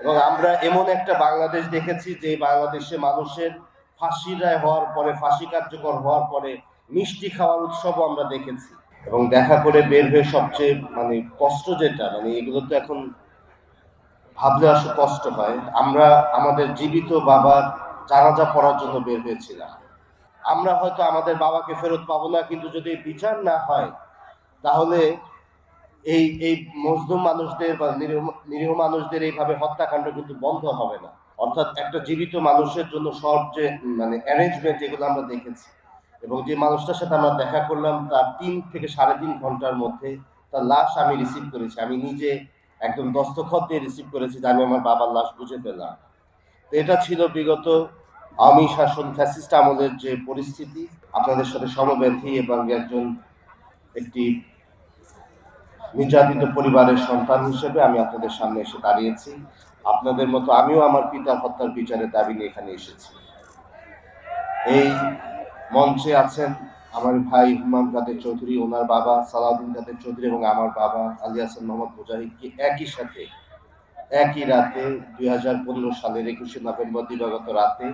এবং আমরা এমন একটা বাংলাদেশ দেখেছি যে বাংলাদেশে মানুষের ফাঁসি রায় হওয়ার পরে, ফাঁসি কার্যকর হওয়ার পরে মিষ্টি খাওয়ার উৎসবও আমরা দেখেছি। এবং দেখা করে বের হয়ে সবচেয়ে মানে কষ্ট যেটা মানে এগুলো তো এখন ভাবলে আসলে কষ্ট হয়। আমরা আমাদের জীবিত বাবার জানাজা পড়ার জন্য বের হয়েছিলাম। আমরা হয়তো আমাদের বাবাকে ফেরত পাবো না, কিন্তু যদি বিচার না হয়, তাহলে এই এই মজলুম মানুষদের বা নিরীহ মানুষদের এইভাবে হত্যাকাণ্ড কিন্তু বন্ধ হবে না। অর্থাৎ একটা জীবিত মানুষের জন্য সব যে মানে অ্যারেঞ্জমেন্ট এগুলো আমরা দেখেছি এবং যে মানুষটার সাথে আমরা দেখা করলাম, তার তিন থেকে সাড়ে তিন ঘণ্টার মধ্যে তার লাশ আমি রিসিভ করেছি। আমি নিজে একদম দস্তখত দিয়ে রিসিভ করেছি যে আমি আমার বাবার লাশ বুঝে পেলাম। তো এটা ছিল বিগত আমি শাসন ফ্যাসিস্ট আমলের যে পরিস্থিতি। আপনাদের সাথে সমব্যথী এবং একজন একটি নির্যাতিত পরিবারের সন্তান হিসেবে আমি আপনাদের সামনে এসে দাঁড়িয়েছি। আপনাদের মতো আমিও আমার পিতা হত্যার বিচারের দাবি নিয়ে এখানে এসেছি। এই মঞ্চে আছেন আমার ভাই হুমাম কাদের চৌধুরী, ওনার বাবা সালাউদ্দিন কাদের চৌধুরী এবং আমার বাবা আলী হাসান মোহাম্মদ মুজাহিদকে একই সাথে, একই রাতে দুই হাজার পনেরো সালের একুশে নভেম্বর দিবাগত রাতে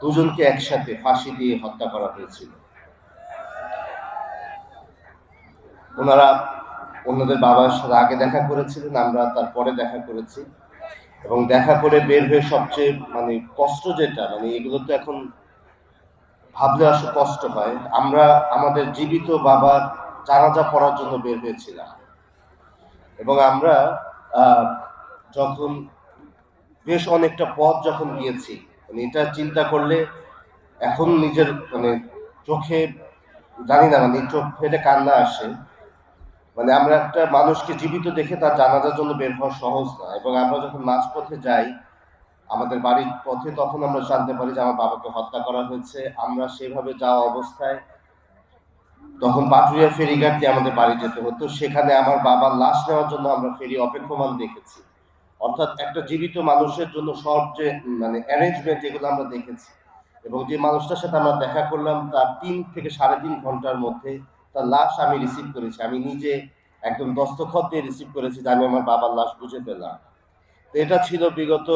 দুজনকে একসাথে ফাঁসি দিয়ে হত্যা করা হয়েছিল। ওনারা অন্যদের বাবার সাথে আগে দেখা করেছিলেন, আমরা তারপরে দেখা করেছি। এবং দেখা করে বের হয়ে সবচেয়ে মানে কষ্ট যেটা মানে এগুলো তো এখন ভাবলে আসলে কষ্ট হয়। আমরা আমাদের জীবিত বাবার জানাজা পড়ার জন্য বের হয়েছিলাম। এবং আমরা যখন বেশ অনেকটা পথ যখন গিয়েছি মানে এটা চিন্তা করলে এখন নিজের মানে চোখে, জানি না মানে চোখ ফেলে কান্না আসে মানে আমরা একটা মানুষকে জীবিত দেখে তার জানাজার জন্য বের হওয়া সহজ না। এবং আমরা যখন মাঝপথে যাই, আমাদের বাড়ির পথে তখন আমরা জানতে পারি যে আমার বাবাকে হত্যা করা হয়েছে। আমরা সেভাবে যাওয়া অবস্থায় তখন পাটুরিয়া ফেরিঘাট দিয়ে আমাদের বাড়ি যেতে হতো। সেখানে আমার বাবার লাশ নেওয়ার জন্য আমরা ফেরি অপেক্ষমান দেখেছি। অর্থাৎ একটা জীবিত মানুষের জন্য সব যে মানে অ্যারেঞ্জমেন্ট এগুলো আমরা দেখেছি। এবং যে মানুষটার সাথে আমরা দেখা করলাম, তার তিন থেকে সাড়ে তিন ঘণ্টার মধ্যে তার লাশ আমি রিসিভ করেছি। আমি নিজে একদম দস্তখত দিয়ে রিসিভ করেছি, যে আমি আমার বাবার লাশ বুঝে পেলাম। তো এটা ছিল বিগত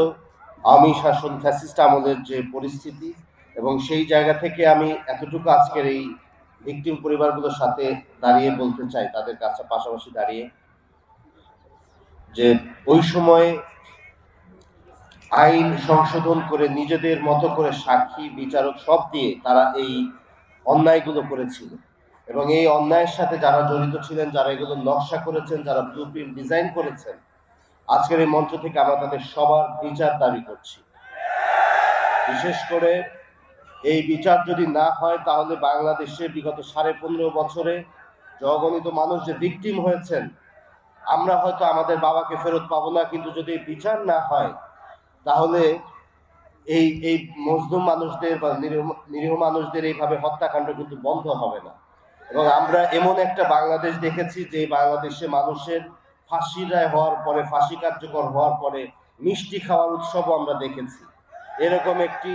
আমি শাসন ফ্যাসিস্ট আমলের যে পরিস্থিতি এবং সেই জায়গা থেকে আমি এতটুকু আজকের এই ভিকটিম পরিবারগুলোর সাথে দাঁড়িয়ে বলতে চাই, তাদের কাছে পাশাপাশি দাঁড়িয়ে। যে ওই সময়ে আইন সংশোধন করে নিজেদের মতো করে সাক্ষী, বিচারক সব দিয়ে তারা এই অন্যায়গুলো করেছিল। এবং এই অন্যায়ের সাথে যারা জড়িত ছিলেন, যারা এগুলো নকশা করেছেন, যারা ব্লু ডিজাইন করেছেন, আজকের এই মঞ্চ থেকে আমরা তাদের সবার বিচার দাবি করছি। বিশেষ করে এই বিচার যদি না হয়, তাহলে বাংলাদেশে বিগত সাড়ে পনেরো বছরে জগণিত মানুষ যে ভিকটিম হয়েছেন, আমরা হয়তো আমাদের বাবাকে ফেরত পাবো না, কিন্তু যদি বিচার না হয়, তাহলে এই এই মজলুম মানুষদের বা নিরীহ নিরীহ মানুষদের এইভাবে হত্যাকাণ্ড কিন্তু বন্ধ হবে না। এবং আমরা এমন একটা বাংলাদেশ দেখেছি যে বাংলাদেশে মানুষের ফাঁসি রায় হওয়ার পরে, ফাঁসি কার্যকর হওয়ার পরে মিষ্টি খাওয়ার উৎসবও আমরা দেখেছি। এরকম একটি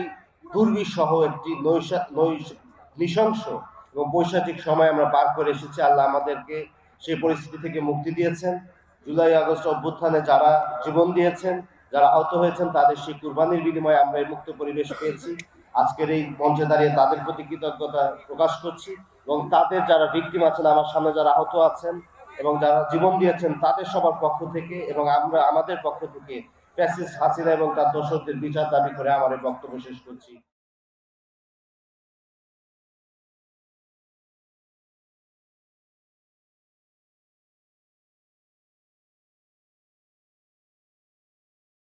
দুর্বিসহ একটি নৈশা, নৈশ, নৃশংস এবং বৈশাখিক সময় আমরা পার করে এসেছি। আল্লাহ আমাদেরকে সেই পরিস্থিতি থেকে মুক্তি দিয়েছেন। জুলাই, আগস্ট অভ্যুত্থানে যারা জীবন দিয়েছেন, যারা আহত হয়েছেন, তাদের সেই কুরবানির বিনিময়ে আমরা এই মুক্ত পরিবেশ পেয়েছি। আজকের এই মঞ্চে দাঁড়িয়ে তাদের প্রতি কৃতজ্ঞতা প্রকাশ করছি এবং তাদের যারা ভিকটিম আছেন, আমার সামনে যারা আহত আছেন এবং যারা জীবন দিয়েছেন, তাদের সবার পক্ষ থেকে এবং আমরা আমাদের পক্ষ থেকে প্যাসিস হাসিনা এবং তার দর্শকদের বিচার দাবি করে আমার বক্তব্য শেষ করছি।